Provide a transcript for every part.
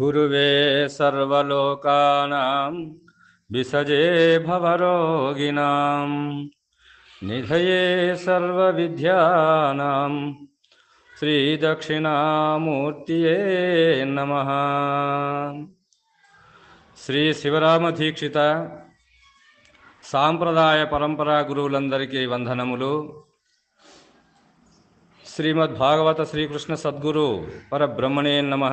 గురువే సర్వలోకానాం విసజే భవరోగిణాం నిధయే సర్వవిద్యానాం శ్రీదక్షిణామూర్తియే నమ శ్రీ శివరామదీక్షిత సాంప్రదాయ పరంపరా గురువులందరికీ వందనములు. శ్రీమద్భాగవత శ్రీకృష్ణ సద్గురు పరబ్రహ్మణే నమ.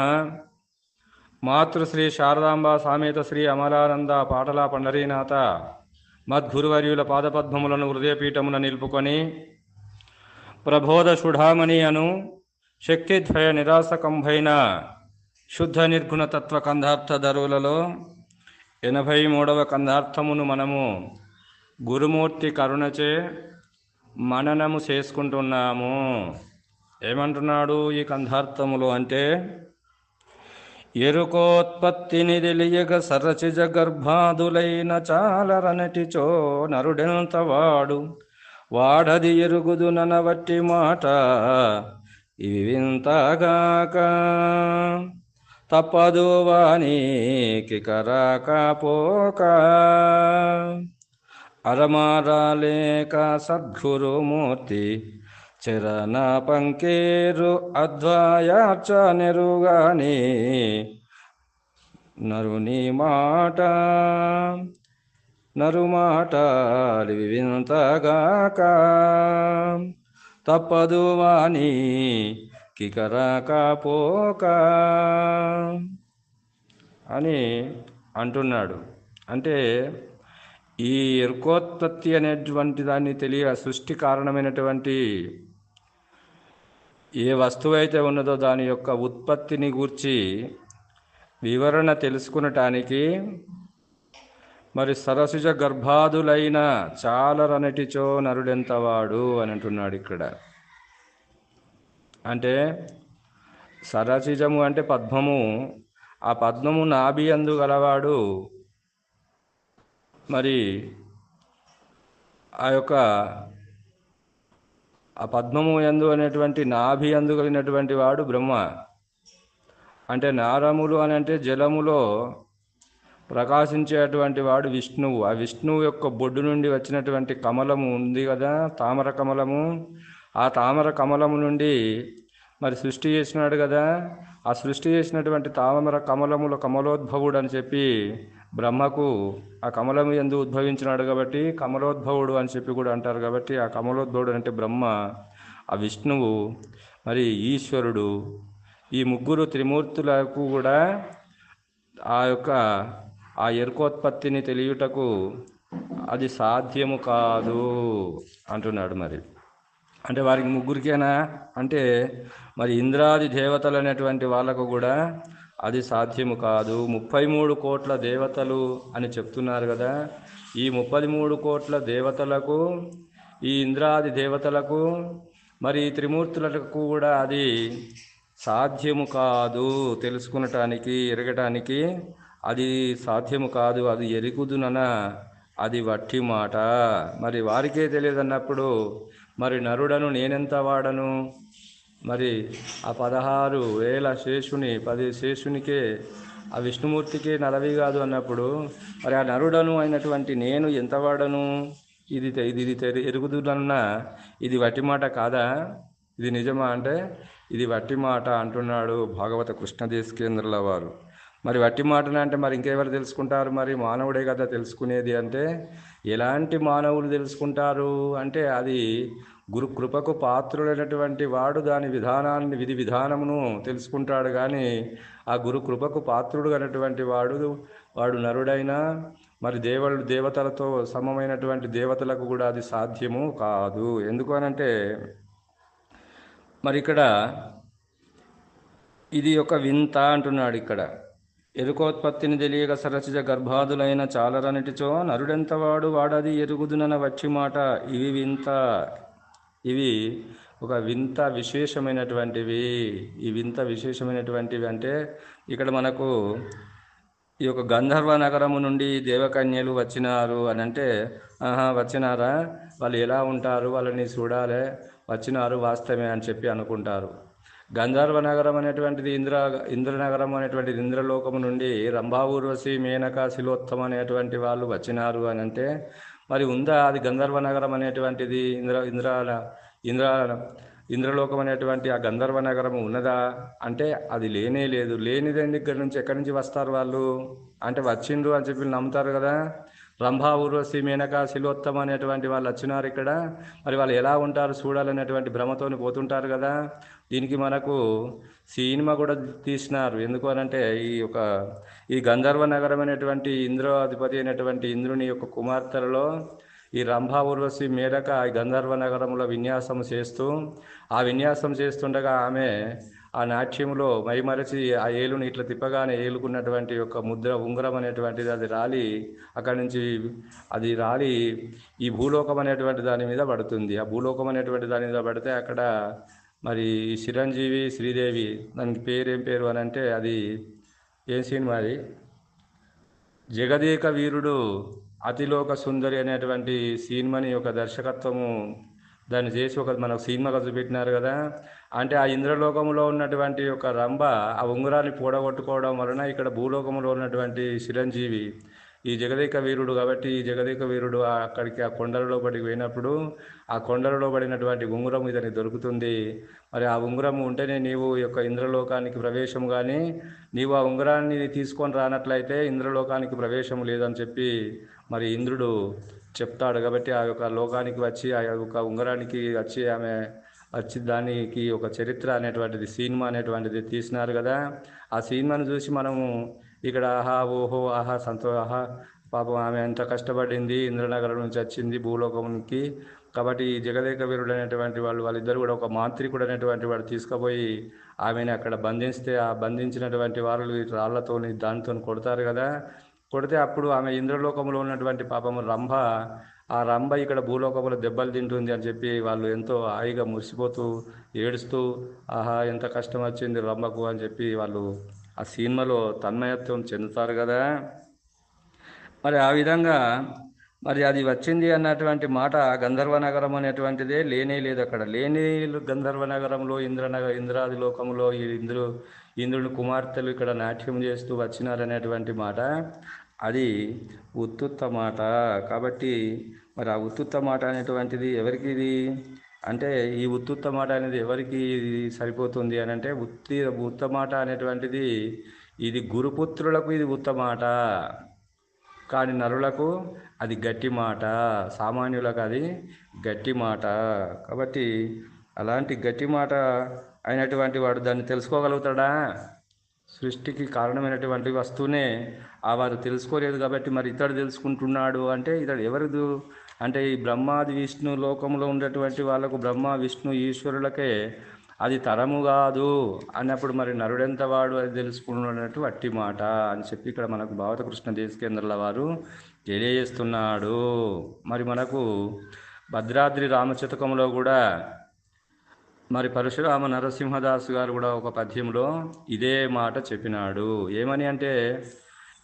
మాతృశ్రీ శారదాంబ సామేత శ్రీ అమలానంద పాటల పండరీనాథ. మద్గురువర్యుల పాదపద్మములను హృదయపీఠమున నిలుపుకొని ప్రబోధ సుఢామణి అను శక్తిద్వయ నిరాసకంభైన శుద్ధ నిర్గుణ తత్వ కందార్థ ధరువులలో ఎనభై మూడవ కందార్థమును మనము గురుమూర్తి కరుణచే మననము చేసుకుంటున్నాము. ఏమంటున్నాడు ఈ కందార్థములు అంటే ఎరుకోత్పత్తిని తెలియగ సరచిజ గర్భాదులైన చాలరనటిచో నరుడెంత వాడు వాడది ఎరుగుదు ననవట్టి మాట ఇవి వింతగాక. తప్పదు వానికి కరాకపోక. అరమారాలేక సద్గురుమూర్తి చరణ పంకేరు అధ్వాయాచ నెరుగాని నరుని మాట నరుమాటాలి వింతగాక తప్పదు వాణి కికరాక పోక అని అంటున్నాడు. అంటే ఈ ఎరుకోత్పత్తి అనేటువంటి దాన్ని తెలియ సృష్టి కారణమైనటువంటి ఏ వస్తువు అయితే ఉన్నదో దాని యొక్క ఉత్పత్తిని గూర్చి వివరణ తెలుసుకునటానికి మరి సరసుజ గర్భాదులైన చాలరనటిచో నరుడెంతవాడు అని అంటున్నాడు ఇక్కడ. అంటే సరసిజము అంటే పద్మము. ఆ పద్మము నాభి అందు గలవాడు. మరి ఆ యొక్క ఆ పద్మము ఎందు అనేటువంటి నాభి అందు కలిగినటువంటి వాడు బ్రహ్మ. అంటే నారములు అని అంటే జలములో ప్రకాశించేటువంటి వాడు విష్ణువు. ఆ విష్ణువు యొక్క బొడ్డు నుండి వచ్చినటువంటి కమలము ఉంది కదా తామర కమలము. ఆ తామర కమలము నుండి మరి సృష్టి చేసినాడు కదా ఆ సృష్టి చేసినటువంటి తామర కమలముల కమలోద్భవుడు అని చెప్పి బ్రహ్మకు ఆ కమలం ఎందు ఉద్భవించినాడు కాబట్టి కమలోద్భవుడు అని చెప్పి కూడా అంటారు కాబట్టి ఆ కమలోద్భవుడు అంటే బ్రహ్మ ఆ విష్ణువు మరి ఈశ్వరుడు. ఈ ముగ్గురు త్రిమూర్తులకు కూడా ఆ యొక్క ఆ ఎరుకోత్పత్తిని తెలియుటకు అది సాధ్యము కాదు అంటున్నాడు మరి. అంటే వారికి ముగ్గురికేనా? అంటే మరి ఇంద్రాది దేవతలు అనేటువంటి వాళ్ళకు కూడా అది సాధ్యము కాదు. ముప్పై మూడు కోట్ల దేవతలు అని చెప్తున్నారు కదా. ఈ ముప్పై మూడు కోట్ల దేవతలకు ఈ ఇంద్రాది దేవతలకు మరి త్రిమూర్తులకు కూడా అది సాధ్యము కాదు తెలుసుకునటానికి ఎరగటానికి. అది సాధ్యము కాదు అది ఎరుగుదునన అది వట్టి మాట. మరి వారికే తెలియదు అన్నప్పుడు మరి నరుడను నేనెంత వాడను? మరి ఆ పదహారు వేల శేషుని పది శేషునికే ఆ విష్ణుమూర్తికి నలవి కాదు అన్నప్పుడు మరి ఆ నరుడను అయినటువంటి నేను ఎంతవాడను? ఇది ఇది ఇది తెరి- ఎరుగుదునన్నా ఇది వట్టి మాట కాదా? ఇది నిజమా అంటే ఇది వట్టి మాట అంటున్నాడు భాగవత కృష్ణదేశకేంద్రుల వారు. మరి వట్టి మాటలు అంటే మరి ఇంకెవరు తెలుసుకుంటారు మరి? మానవుడే కదా తెలుసుకునేది అంటే ఎలాంటి మానవులు తెలుసుకుంటారు అంటే అది గురు కృపకు పాత్రుడైనటువంటి వాడు దాని విధానాన్ని విధి విధానమును తెలుసుకుంటాడు కానీ ఆ గురు కృపకు పాత్రుడు అయినటువంటి వాడు వాడు నరుడైనా మరి దేవుళ్ళు దేవతలతో సమమైనటువంటి దేవతలకు కూడా అది సాధ్యము కాదు. ఎందుకు అనంటే మరి ఇక్కడ ఇది ఒక వింత అంటున్నాడు ఇక్కడ. ఎరుకోత్పత్తిని తెలియక సరసిజ గర్భాదులైన చాలరనిటిచో నరుడెంతవాడు వాడది ఎరుగుదునన వచ్చి మాట ఇవి వింత. ఇవి ఒక వింత విశేషమైనటువంటివి. ఈ వింత విశేషమైనటువంటివి అంటే ఇక్కడ మనకు ఈ యొక్క గంధర్వ నగరము నుండి దేవకన్యలు వచ్చినారు అని అంటే ఆహా వచ్చినారా? వాళ్ళు ఎలా ఉంటారు? వాళ్ళని చూడాలి. వచ్చినారు వాస్తవమే అని చెప్పి అనుకుంటారు. గంధర్వ నగరం అనేటువంటిది ఇంద్ర ఇంద్రనగరం అనేటువంటిది ఇంద్రలోకము నుండి రంభాఊర్వశి మేనక శిలోత్తమ అనేటువంటి వాళ్ళు వచ్చినారు అని అంటే మరి ఉందా? అది గంధర్వ నగరం అనేటువంటిది ఇంద్ర ఇంద్ర ఇంద్ర ఇంద్రలోకం అనేటువంటి ఆ గంధర్వ నగరం ఉన్నదా? అంటే అది లేనే లేదు. లేనిదండి ఇక్కడ నుంచి ఎక్కడి నుంచి వస్తారు వాళ్ళు? అంటే వచ్చిండ్రు అని చెప్పి నమ్ముతారు కదా. రంభా ఊర్వశి మేనక శిలోత్తమ అనేటువంటి వాళ్ళు వచ్చినారు ఇక్కడ. మరి వాళ్ళు ఎలా ఉంటారు చూడాలనేటువంటి భ్రమతోని పోతుంటారు కదా. దీనికి మనకు సినిమా కూడా తీసినారు. ఎందుకు అనంటే ఈ యొక్క ఈ గంధర్వ నగరం అనేటువంటి ఇంద్రాధిపతి అయినటువంటి ఇంద్రుని యొక్క కుమార్తెలలో ఈ రంభా ఊర్వశి మేరక ఈ గంధర్వ నగరంలో విన్యాసం చేస్తూ ఆ విన్యాసం చేస్తుండగా ఆమె ఆ నాట్యంలో మైమరచి ఆ ఏలుని ఇట్లా తిప్పగానే ఏలుకున్నటువంటి యొక్క ముద్ర ఉంగరం అనేటువంటిది అది రాలి అక్కడి నుంచి అది రాలి ఈ భూలోకం అనేటువంటి దాని మీద పడుతుంది. ఆ భూలోకం అనేటువంటి దాని మీద పడితే అక్కడ మరి చిరంజీవి శ్రీదేవి దానికి పేరు ఏం పేరు అని అంటే అది ఏం సినిమా అది జగదీక వీరుడు అతిలోక సుందరి అనేటువంటి సినిమాని ఒక దర్శకత్వము దాన్ని చేసి ఒక మనకు సినిమాగా చూపెట్టినారు కదా. అంటే ఆ ఇంద్రలోకంలో ఉన్నటువంటి ఒక రంభ ఆ ఉంగరాన్ని పూడగొట్టుకోవడం వలన ఇక్కడ భూలోకంలో ఉన్నటువంటి చిరంజీవి ఈ జగదేక వీరుడు కాబట్టి ఈ జగదేక వీరుడు అక్కడికి ఆ కొండలలో పడికి పోయినప్పుడు ఆ కొండలలో పడినటువంటి ఉంగరం ఇతనికి దొరుకుతుంది. మరి ఆ ఉంగరం ఉంటేనే నీవు ఈ యొక్క ఇంద్రలోకానికి ప్రవేశం కానీ నీవు ఆ ఉంగరాన్ని తీసుకొని రానట్లయితే ఇంద్రలోకానికి ప్రవేశం లేదని చెప్పి మరి ఇంద్రుడు చెప్తాడు కాబట్టి ఆ యొక్క లోకానికి వచ్చి ఆ యొక్క ఉంగరానికి వచ్చి ఆమె వచ్చి దానికి ఒక చరిత్ర అనేటువంటిది సినిమా అనేటువంటిది తీసినారు కదా. ఆ సినిమాను చూసి మనము ఇక్కడ ఆహా ఓహో ఆహా సంతో ఆహా పాపం ఆమె ఎంత కష్టపడింది ఇంద్రనగరం నుంచి వచ్చింది భూలోకంకి. కాబట్టి ఈ జగదేక వీరుడు అనేటువంటి వాళ్ళు వాళ్ళిద్దరు కూడా ఒక మాంత్రికుడు అనేటువంటి వాడు తీసుకుపోయి ఆమెను అక్కడ బంధిస్తే ఆ బంధించినటువంటి వాళ్ళు రాళ్ళతోని దానితో కొడతారు కదా. కొడితే అప్పుడు ఆమె ఇంద్రలోకంలో ఉన్నటువంటి పాపము రంభ ఆ రంభ ఇక్కడ భూలోకంలో దెబ్బలు తింటుంది అని చెప్పి వాళ్ళు ఎంతో హాయిగా మురిసిపోతూ ఏడుస్తూ ఆహా ఎంత కష్టం వచ్చింది రంభకు అని చెప్పి వాళ్ళు ఆ సినిమాలో తన్మయత్వం చెందుతారు కదా. మరి ఆ విధంగా మరి అది వచ్చింది అన్నటువంటి మాట గంధర్వ నగరం అనేటువంటిదే లేనే లేదు అక్కడ. లేని గంధర్వ నగరంలో ఇంద్రనగ ఇంద్రాది లోకంలో ఈ ఇంద్రు ఇంద్రుని కుమార్తెలు ఇక్కడ నాట్యం చేస్తూ వచ్చినారనేటువంటి మాట అది ఉత్తుత్త మాట. కాబట్టి మరి ఆ ఉత్తుత్త మాట అనేటువంటిది ఎవరికి ఇది? అంటే ఈ ఉత్తుత్త మాట అనేది ఎవరికి ఇది సరిపోతుంది అని అంటే ఉత్తి ఉత్త మాట అనేటువంటిది ఇది గురుపుత్రులకు ఇది ఉత్త మాట కానీ నరులకు అది గట్టి మాట సామాన్యులకు అది గట్టి మాట. కాబట్టి అలాంటి గట్టి మాట అయినటువంటి వాడు దాన్ని తెలుసుకోగలుగుతాడా? సృష్టికి కారణమైనటువంటి వస్తువునే ఆ వారు తెలుసుకోలేదు కాబట్టి మరి ఇతడు తెలుసుకుంటున్నాడు అంటే ఇతడు ఎవరిదు? అంటే ఈ బ్రహ్మాది విష్ణు లోకంలో ఉండేటువంటి వాళ్ళకు బ్రహ్మ విష్ణు ఈశ్వరులకే అది తరము కాదు అన్నప్పుడు మరి నరుడెంత వాడు అది తెలుసుకున్నట్టు వట్టి మాట అని చెప్పి ఇక్కడ మనకు భావత కృష్ణ దేశకేంద్రుల వారు తెలియజేస్తున్నాడు. మరి మనకు భద్రాద్రి రామచతకంలో కూడా మరి పరశురామ నరసింహదాసు గారు కూడా ఒక పద్యంలో ఇదే మాట చెప్పినాడు. ఏమని అంటే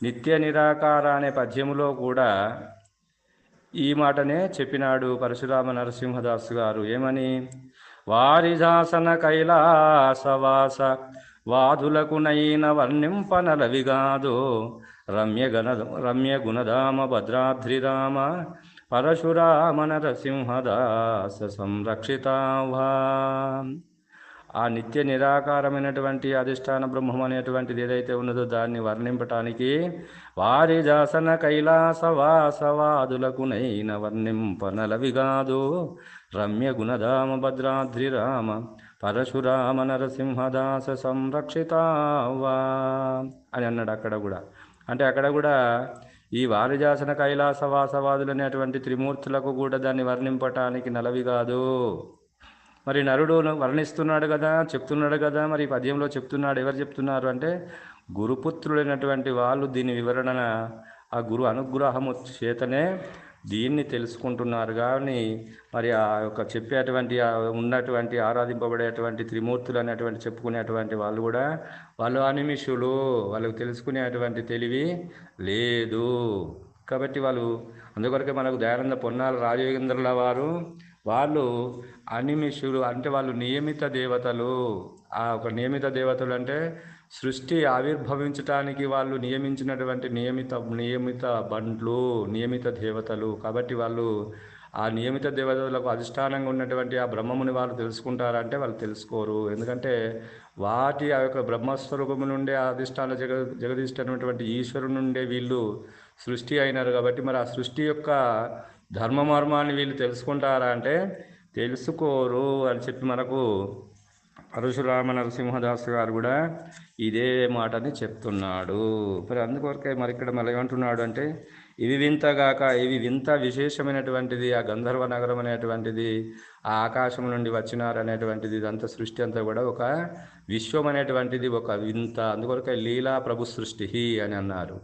నిత్య నిరాకార అనే పద్యములో కూడా ఈ మాటనే చెప్పినాడు పరశురామ నరసింహదాసు గారు. ఏమని? వారిజాసన కైలాసవాస వాదులకునైన వర్ణింపనలవిగాదు రమ్య గణ రమ్య గుణధామ భద్రాద్రిరామ పరశురామ నరసింహదాస సంరక్షితావా. ఆ నిత్య నిరాకారమైనటువంటి అధిష్టాన బ్రహ్మం అనేటువంటిది ఏదైతే ఉన్నదో దాన్ని వర్ణింపటానికి వారి జాసన కైలాస వాసవాదులకునైన వర్ణింపనలవిగాదు రమ్య గుణధామ భద్రాద్రి రామ పరశురామ నరసింహదాస సంరక్షితావా అని అన్నాడు అక్కడ కూడా. అంటే అక్కడ కూడా ఈ వారిజాసన కైలాస వాసవాదులు అనేటువంటి త్రిమూర్తులకు కూడా దాన్ని వర్ణింపటానికి నలవి కాదు. మరి నరుడు వర్ణిస్తున్నాడు కదా చెప్తున్నాడు కదా మరి పద్యంలో చెప్తున్నాడు ఎవరు చెప్తున్నారు అంటే గురుపుత్రుడైనటువంటి వాళ్ళు దీని వివరణ ఆ గురు అనుగ్రహము చేతనే దీన్ని తెలుసుకుంటున్నారు. కానీ మరి ఆ యొక్క చెప్పేటువంటి ఉన్నటువంటి ఆరాధింపబడేటువంటి త్రిమూర్తులు అనేటువంటి చెప్పుకునేటువంటి వాళ్ళు కూడా వాళ్ళు అనిమిషులు. వాళ్ళకు తెలుసుకునేటువంటి తెలివి లేదు. కాబట్టి వాళ్ళు అందుకొరకే మనకు దయానంద పొన్నాల రాజయోగేంద్రుల వారు వాళ్ళు అనిమిషులు అంటే వాళ్ళు నియమిత దేవతలు. ఆ ఒక నియమిత దేవతలు అంటే సృష్టి ఆవిర్భవించటానికి వాళ్ళు నియమించినటువంటి నియమిత నియమిత బండ్లు నియమిత దేవతలు. కాబట్టి వాళ్ళు ఆ నియమిత దేవతలకు అధిష్టానంగా ఉన్నటువంటి ఆ బ్రహ్మముని వాళ్ళు తెలుసుకుంటారంటే వాళ్ళు తెలుసుకోరు. ఎందుకంటే వాటి ఆ యొక్క బ్రహ్మస్వరూపము నుండే ఆ అధిష్టాన జగ జగదీష్టమైనటువంటి ఈశ్వరు నుండే వీళ్ళు సృష్టి అయినారు. కాబట్టి మరి ఆ సృష్టి యొక్క ధర్మ మర్మాన్ని వీళ్ళు తెలుసుకుంటారా అంటే తెలుసుకోరు అని చెప్పి మనకు పరశురామ నరసింహదాస్ గారు కూడా ఇదే మాటని చెప్తున్నాడు. మరి అందుకొరకే మరి ఇక్కడ మళ్ళీ ఏమంటున్నాడు అంటే ఇవి వింతగాక ఇవి వింత విశేషమైనటువంటిది ఆ గంధర్వ నగరం అనేటువంటిది ఆ ఆకాశం నుండి వచ్చినారు అనేటువంటిది ఇదంతా సృష్టి అంతా కూడా ఒక విశ్వం అనేటువంటిది ఒక వింత. అందుకొరకే లీలా ప్రభు సృష్టి అని అన్నారు.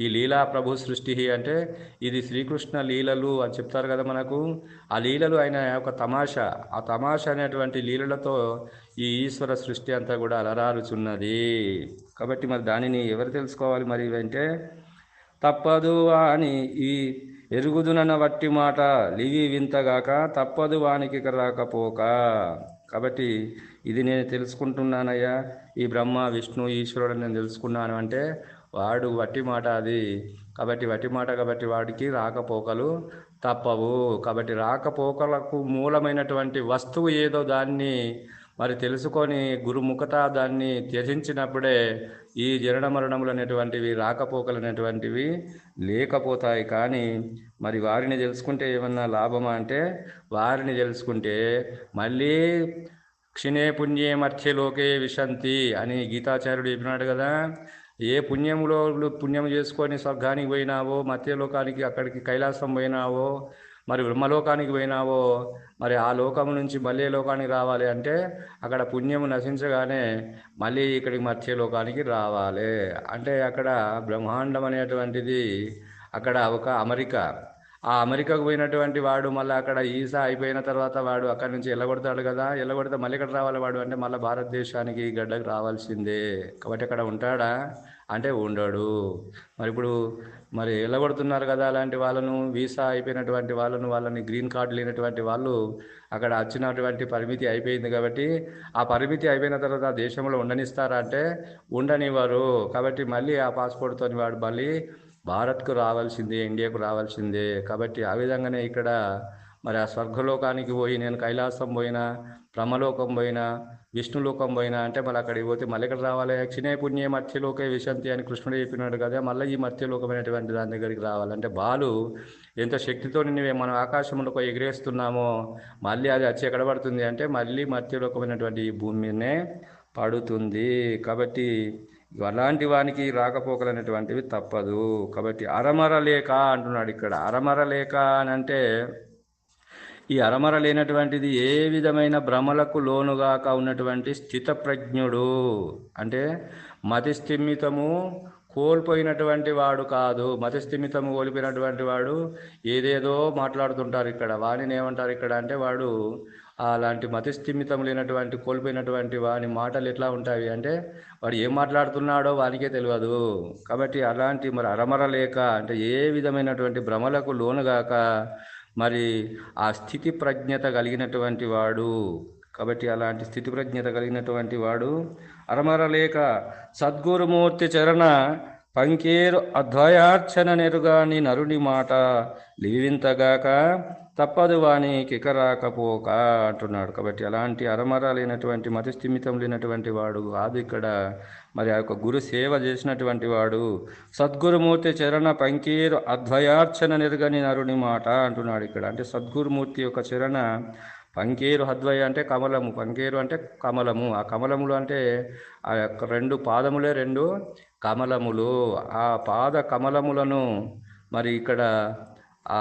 ఈ లీలా ప్రభు సృష్టి అంటే ఇది శ్రీకృష్ణ లీలలు అని చెప్తారు కదా మనకు. ఆ లీలలు ఆయన ఒక తమాషా. ఆ తమాషా అనేటువంటి లీలలతో ఈ ఈశ్వర సృష్టి అంతా కూడా అలరారుచున్నది. కాబట్టి మరి దానిని ఎవరు తెలుసుకోవాలి మరి అంటే తప్పదు అని ఈ ఎరుగుదునన్న వట్టి మాట లివి వింతగాక తప్పదు వానికి రాకపోక. కాబట్టి ఇది నేను తెలుసుకుంటున్నానయ్యా. ఈ బ్రహ్మ విష్ణు ఈశ్వరుడు నేను తెలుసుకున్నాను అంటే వాడు వట్టి మాట అది. కాబట్టి వట్టి మాట కాబట్టి వాడికి రాకపోకలు తప్పవు. కాబట్టి రాకపోకలకు మూలమైనటువంటి వస్తువు ఏదో దాన్ని మరి తెలుసుకొని గురుముఖత దాన్ని త్యజించినప్పుడే ఈ జనన మరణములు అనేటువంటివి రాకపోకలు అనేటువంటివి లేకపోతాయి. కానీ మరి వారిని తెలుసుకుంటే ఏమన్నా లాభమా అంటే వారిని తెలుసుకుంటే మళ్ళీ క్షిణే పుణ్యే మధ్యలోకే విశంతి అని గీతాచార్యుడు చెప్పినాడు కదా. ఏ పుణ్యములో పుణ్యం చేసుకొని స్వర్గానికి పోయినావో మధ్యలోకానికి అక్కడికి కైలాసం పోయినావో మరి బ్రహ్మలోకానికి పోయినావో మరి ఆ లోకము నుంచి మళ్ళీ లోకానికి రావాలి అంటే అక్కడ పుణ్యము నశించగానే మళ్ళీ ఇక్కడికి మత్స్యలోకానికి రావాలి. అంటే అక్కడ బ్రహ్మాండం అనేటువంటిది అక్కడ ఒక అమెరికా. ఆ అమెరికాకు పోయినటువంటి వాడు మళ్ళీ అక్కడ ఈసా అయిపోయిన తర్వాత వాడు అక్కడి నుంచి ఎల్లగొడతాడు కదా ఎల్లగొడితే మళ్ళీ ఇక్కడ రావాలి వాడు? అంటే మళ్ళీ భారతదేశానికి గడ్డకు రావాల్సిందే. కాబట్టి అక్కడ ఉంటాడా? అంటే ఉండడు. మరి ఇప్పుడు మరి ఎల్లగొడుతున్నారు కదా అలాంటి వాళ్ళను వీసా అయిపోయినటువంటి వాళ్ళను వాళ్ళని గ్రీన్ కార్డు లేనటువంటి వాళ్ళు అక్కడ వచ్చినటువంటి పరిమితి అయిపోయింది కాబట్టి ఆ పరిమితి అయిపోయిన తర్వాత ఆ దేశంలో ఉండనిస్తారా అంటే ఉండనివ్వరు. కాబట్టి మళ్ళీ ఆ పాస్పోర్ట్తో వాడు మళ్ళీ భారత్కు రావాల్సిందే ఇండియాకు రావాల్సిందే. కాబట్టి ఆ విధంగానే ఇక్కడ మరి ఆ స్వర్గలోకానికి పోయి నేను కైలాసం పోయినా బ్రహ్మలోకం పోయినా విష్ణులోకం పోయినా అంటే మళ్ళీ అక్కడికి పోతే మళ్ళీ ఇక్కడ రావాలి. అక్షినే పుణ్యే మత్స్యలోకే విశంతి అని కృష్ణుడు చెప్పినాడు కదా మళ్ళీ ఈ మత్స్యలోకమైనటువంటి దాని దగ్గరికి రావాలంటే బాలు ఎంత శక్తితో నువ్వే మనం ఆకాశంలో ఎగిరేస్తున్నామో మళ్ళీ అది వచ్చి ఎక్కడ పడుతుంది అంటే మళ్ళీ మత్స్యలోకమైనటువంటి ఈ భూమినే పడుతుంది. కాబట్టి అలాంటి వానికి రాకపోకలు అనేటువంటివి తప్పదు. కాబట్టి అరమర లేక అంటున్నాడు ఇక్కడ. అరమర లేక అని అంటే ఈ అరమర లేనటువంటిది ఏ విధమైన భ్రమలకు లోనుగాక ఉన్నటువంటి స్థితప్రజ్ఞుడు. అంటే మతిస్థిమితము కోల్పోయినటువంటి వాడు కాదు. మతిస్థిమితము కోల్పోయినటువంటి వాడు ఏదేదో మాట్లాడుతుంటారు ఇక్కడ. వాణిని ఏమంటారు ఇక్కడ అంటే వాడు అలాంటి మతిస్థిమితం లేనటువంటి కోల్పోయినటువంటి వాని మాటలు ఎట్లా ఉంటాయి అంటే వాడు ఏం మాట్లాడుతున్నాడో వానికే తెలియదు. కాబట్టి అలాంటి మరి అరమర లేక అంటే ఏ విధమైనటువంటి భ్రమలకు లోనుగాక మరి ఆ స్థితి ప్రజ్ఞత కలిగినటువంటి వాడు. కాబట్టి అలాంటి స్థితి ప్రజ్ఞత కలిగినటువంటి వాడు అరమర లేక సద్గురుమూర్తి చరణ పంకేరు అద్వయార్చన నెరుగాని నరుని మాట లీవింతగాక తప్పదు వాని కికరాకపోక అంటున్నాడు. కాబట్టి అలాంటి అరమర లేనటువంటి మతిస్థిమితం లేనటువంటి వాడు కాదు ఇక్కడ. మరి ఆ యొక్క గురు సేవ చేసినటువంటి వాడు సద్గురుమూర్తి చరణ పంకీరు అద్వయార్చన నెరుగని నరుని మాట అంటున్నాడు ఇక్కడ. అంటే సద్గురుమూర్తి యొక్క చరణ పంకేరు హద్వయ అంటే కమలము పంకేరు అంటే కమలము. ఆ కమలములు అంటే ఆ యొక్క రెండు పాదములే రెండు కమలములు. ఆ పాద కమలములను మరి ఇక్కడ ఆ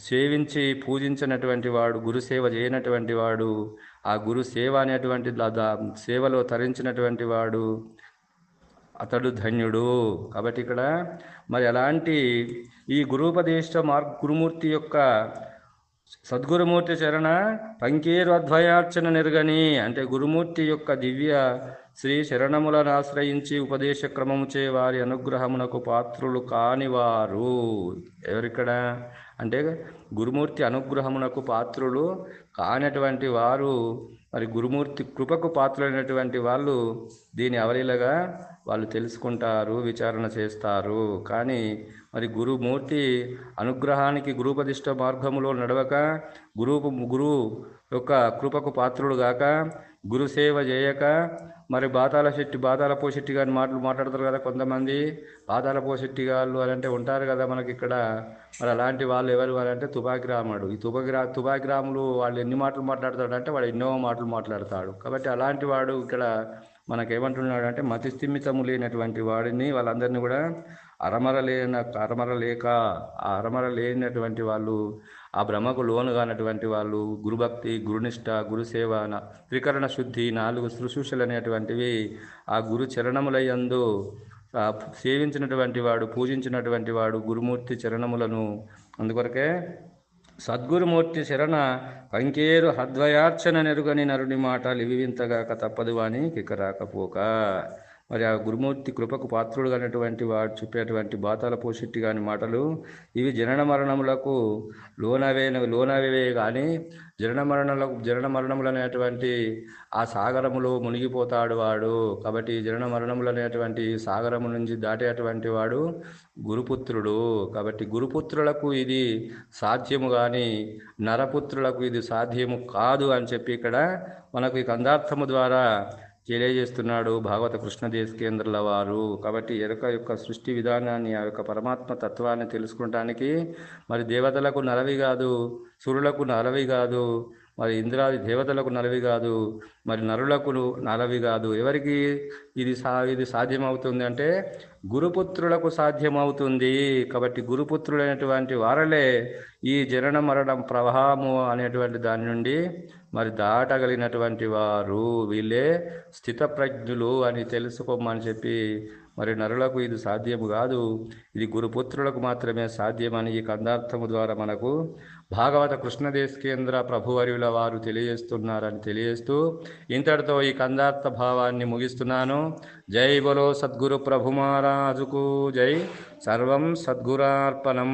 సేవించి పూజించినటువంటి వాడు గురుసేవ చేయనటువంటి వాడు ఆ గురు సేవ అనేటువంటి సేవలో తరించినటువంటి వాడు అతడు ధన్యుడు. కాబట్టి ఇక్కడ మరి అలాంటి ఈ గురూపదేశ మార్గ గురుమూర్తి యొక్క సద్గురుమూర్తి చరణ పంకేరు అద్వయార్చన అంటే గురుమూర్తి యొక్క దివ్య శ్రీ శరణములను ఆశ్రయించి ఉపదేశ క్రమముచే వారి అనుగ్రహమునకు పాత్రులు కానివారు. ఎవరిక్కడ? అంటే గురుమూర్తి అనుగ్రహమునకు పాత్రులు కానటువంటి వారు మరి గురుమూర్తి కృపకు పాత్రులైనటువంటి వాళ్ళు దీని అవలీలగా వాళ్ళు తెలుసుకుంటారు విచారణ చేస్తారు. కానీ మరి గురుమూర్తి అనుగ్రహానికి గురుపదిష్ట మార్గములో నడవక గురువు గురువు యొక్క కృపకు పాత్రుడు గాక గురుసేవ చేయక మరి బాతాల శెట్టి బాతాల పోశెట్టి గారి మాటలు మాట్లాడతారు కదా కొంతమంది. బాతాల పోశెట్టి గారు అని అంటే ఉంటారు కదా మనకి ఇక్కడ. మరి అలాంటి వాళ్ళు ఎవరు అని అంటే తుపాకి రాముడు ఈ తుపాకి రా తుపాకి రాములు వాళ్ళు ఎన్ని మాటలు మాట్లాడతాడు అంటే వాడు ఎన్నో మాటలు మాట్లాడతాడు. కాబట్టి అలాంటి వాడు ఇక్కడ మనకేమంటున్నాడు అంటే మతిస్థిమితము లేనటువంటి వాడిని వాళ్ళందరినీ కూడా అరమర లేన అరమర లేక ఆ అరమర లేనటువంటి వాళ్ళు ఆ బ్రహ్మకు లోను కానటువంటి వాళ్ళు గురుభక్తి గురునిష్ట గురుసేవ త్రికరణ శుద్ధి నాలుగు శుశ్రూషలు అనేటువంటివి ఆ గురు చరణములయందు సేవించినటువంటి వాడు పూజించినటువంటి వాడు గురుమూర్తి చరణములను. అందుకొరకే సద్గురుమూర్తి శరణ పంకేరు హద్వయార్చన నెరుగని నరుని మాటలు ఇవి వింతగాక తప్పదు వాని కికరాకపోక మరి ఆ గురుమూర్తి కృపకు పాత్రుడు కానటువంటి వాడు చెప్పేటువంటి బాతాల పోషెట్టి కాని మాటలు ఇవి జనన మరణములకు లోనవే లోనవే కానీ జనన మరణములకు జనన మరణములు అనేటువంటి ఆ సాగరములో మునిగిపోతాడు వాడు. కాబట్టి జనన మరణములు అనేటువంటి సాగరము నుంచి దాటేటువంటి వాడు గురుపుత్రుడు. కాబట్టి గురుపుత్రులకు ఇది సాధ్యము కానీ నరపుత్రులకు ఇది సాధ్యము కాదు అని చెప్పి ఇక్కడ మనకు ఈ కందార్థము ద్వారా తెలియజేస్తున్నాడు భాగవత కృష్ణదేశకేంద్రుల వారు. కాబట్టి ఎరుక యొక్క సృష్టి విధానాన్ని ఆ యొక్క పరమాత్మ తత్వాన్ని తెలుసుకోవటానికి మరి దేవతలకు నలవి కాదు సురులకు నలవి కాదు మరి ఇంద్రాది దేవతలకు నలవి కాదు మరి నరులకు నలవి కాదు. ఎవరికి ఇది సా ఇది సాధ్యమవుతుంది అంటే గురుపుత్రులకు సాధ్యమవుతుంది. కాబట్టి గురుపుత్రులైనటువంటి వారలే ఈ జనన మరణం ప్రవాహము అనేటువంటి దాని నుండి మరి దాటగలిగినటువంటి వారు. వీళ్ళే స్థితప్రజ్ఞులు అని తెలుసుకోమని చెప్పి మరి నరులకు ఇది సాధ్యము కాదు. ఇది గురుపుత్రులకు మాత్రమే సాధ్యమని ఈ కందార్థము ద్వారా మనకు భాగవత కృష్ణదేశకేంద్ర ప్రభువర్యుల వారు తెలియజేస్తున్నారని తెలియజేస్తూ ఇంతటితో ఈ కందార్థ భావాన్ని ముగిస్తున్నాను. జై బలో సద్గురు ప్రభు మహారాజుకు జై. సర్వం సద్గురార్పణం.